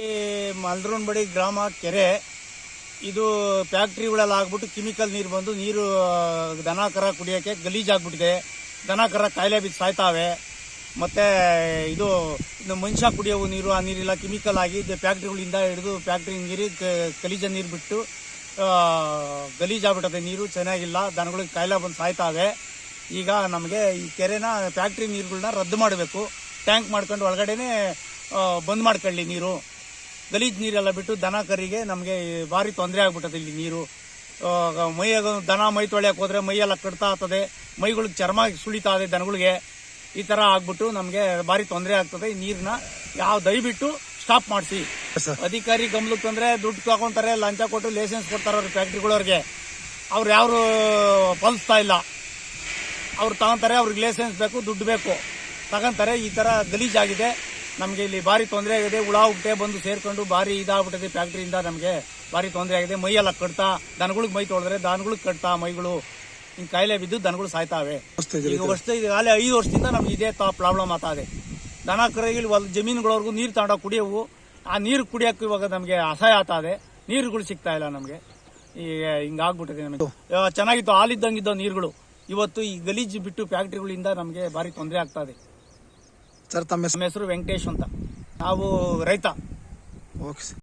ಈ ಮಲ್ದ್ರೋನ್ಬಡಿ ಗ್ರಾಮ, ಕೆರೆ, ಇದು ಫ್ಯಾಕ್ಟ್ರಿಗಳೆಲ್ಲ ಆಗ್ಬಿಟ್ಟು ಕೆಮಿಕಲ್ ನೀರು ಬಂದು ನೀರು, ದನ, ಕರ ಕುಡಿಯೋಕ್ಕೆ ಗಲೀಜಾಗ್ಬಿಟ್ಟಿದೆ ದನ, ಕರ ಕಾಯಿಲೆ ಬಿದ್ದು ಸಾಯ್ತಾವೆ. ಮತ್ತೆ ಇದು ಮನುಷ್ಯ ಕುಡಿಯೋ ನೀರು, ಆ ನೀರಿಲ್ಲ ಕೆಮಿಕಲ್ ಆಗಿ ಫ್ಯಾಕ್ಟ್ರಿಗಳಿಂದ ಹಿಡಿದು ಫ್ಯಾಕ್ಟ್ರಿ ನೀರು ಗಲೀಜ ನೀರು ಬಿಟ್ಟು ಗಲೀಜ್ ಗಲೀಜಾಗ್ಬಿಟ್ಟದೆ ನೀರು ಚೆನ್ನಾಗಿಲ್ಲ, ದನಗಳಿಗೆ ಕಾಯಿಲೆ ಬಂದು ಸಾಯ್ತಾವೆ. ಈಗ ನಮಗೆ ಈ ಕೆರೆನ ಫ್ಯಾಕ್ಟ್ರಿ ನೀರುಗಳನ್ನ ರದ್ದು ಮಾಡಬೇಕು. ಟ್ಯಾಂಕ್ ಮಾಡ್ಕೊಂಡು ಒಳಗಡೆನೆ ಬಂದ್ ಮಾಡ್ಕೊಳ್ಳಿ ನೀರು. ಗಲೀಜ್ ನೀರೆಲ್ಲ ಬಿಟ್ಟು ದನ ಕರಿಗೆ ನಮಗೆ ಭಾರಿ ತೊಂದರೆ ಆಗ್ಬಿಟ್ಟದೆ ಇಲ್ಲಿ ನೀರು. ಮೈಯಾಗ ದನ ಮೈ ತೊಳೆಯಕ್ಕೆ ಹೋದ್ರೆ ಮೈಯೆಲ್ಲ ಕಟ್ತಾ ಆಗ್ತದೆ. ಮೈಗಳಿಗೆ ಚರ್ಮ ಸುಳಿತಾ ಇದೆ ದನಗಳಿಗೆ. ಈ ಥರ ಆಗ್ಬಿಟ್ಟು ನಮಗೆ ಭಾರಿ ತೊಂದರೆ ಆಗ್ತದೆ. ಈ ನೀರನ್ನ ಯಾವ ದಯವಿಟ್ಟು ಸ್ಟಾಪ್ ಮಾಡಿಸಿ. ಅಧಿಕಾರಿ ಗಮನಕ್ಕೆ ತಂದ್ರೆ ದುಡ್ಡು ತಗೊಂತಾರೆ, ಲಂಚ ಕೊಟ್ಟು ಲೈಸೆನ್ಸ್ ಕೊಡ್ತಾರೆ ಅವ್ರ ಫ್ಯಾಕ್ಟ್ರಿಗಳವ್ರಿಗೆ. ಅವ್ರು ಯಾರು ಪಾಲಿಸ್ತಾ ಇಲ್ಲ. ಅವ್ರು ತಗೊಂತಾರೆ, ಅವ್ರಿಗೆ ಲೈಸೆನ್ಸ್ ಬೇಕು, ದುಡ್ಡು ಬೇಕು. ತಗೊಂತಾರೆ, ಈ ಥರ ಗಲೀಜಾಗಿದೆ. ನಮಗೆ ಇಲ್ಲಿ ಭಾರಿ ತೊಂದರೆ ಆಗಿದೆ. ಹುಳ ಹುಟ್ಟೆ ಬಂದು ಸೇರ್ಕೊಂಡು ಭಾರಿ ಇದಾಗ್ಬಿಟ್ಟಿದೆ ಫ್ಯಾಕ್ಟ್ರಿಯಿಂದ ನಮಗೆ. ಭಾರಿ ತೊಂದರೆ ಆಗಿದೆ. ಮೈಯೆಲ್ಲ ಕಟ್ತಾ ದನಗಳಿಗೆ ಮೈ ತೊಳೆದ್ರೆ ದನಗಳಿಗೆ ಕಟ್ತಾ ಮೈಗಳು. ಹಿಂಗೆ ಕಾಯಿಲೆ ಬಿದ್ದು ದನಗಳು ಸಾಯ್ತಾವೆ. ಈಗ ವರ್ಷ ಐದು ವರ್ಷದಿಂದ ನಮ್ಗೆ ಇದೇ ತಾ ಪ್ರಾಬ್ಲಮ್ ಆಗ್ತಾ ಇದೆ. ದನ ಕರಗಿಲ್ ಹೊಲ ಜಮೀನುಗಳವರೆಗೂ ನೀರು ತಗೊಂಡೋಗಿ ಕುಡಿಯವು. ಆ ನೀರು ಕುಡಿಯೋಕೆ ಇವಾಗ ನಮಗೆ ಅಸಹಾಯ ಆಗ್ತಾ ಇದೆ. ನೀರುಗಳು ಸಿಗ್ತಾ ಇಲ್ಲ ನಮಗೆ. ಈಗ ಹಿಂಗಾಗ್ಬಿಟ್ಟಿದೆ ನಮಗೆ. ಚೆನ್ನಾಗಿತ್ತು. ಹಾಲಿದ್ದಂಗಿದ್ದ ನೀರುಗಳು. ಇವತ್ತು ಈ ಗಲೀಜು ಬಿಟ್ಟು ಫ್ಯಾಕ್ಟ್ರಿಗಳಿಂದ ನಮಗೆ ಭಾರಿ ತೊಂದರೆ ಆಗ್ತಾ ಇದೆ. ಸರ್ ತಮ್ಮ ಹೆಸರು? ವೆಂಕಟೇಶ್ ಅಂತ. ನಾವು ರೈತ. Okay sir.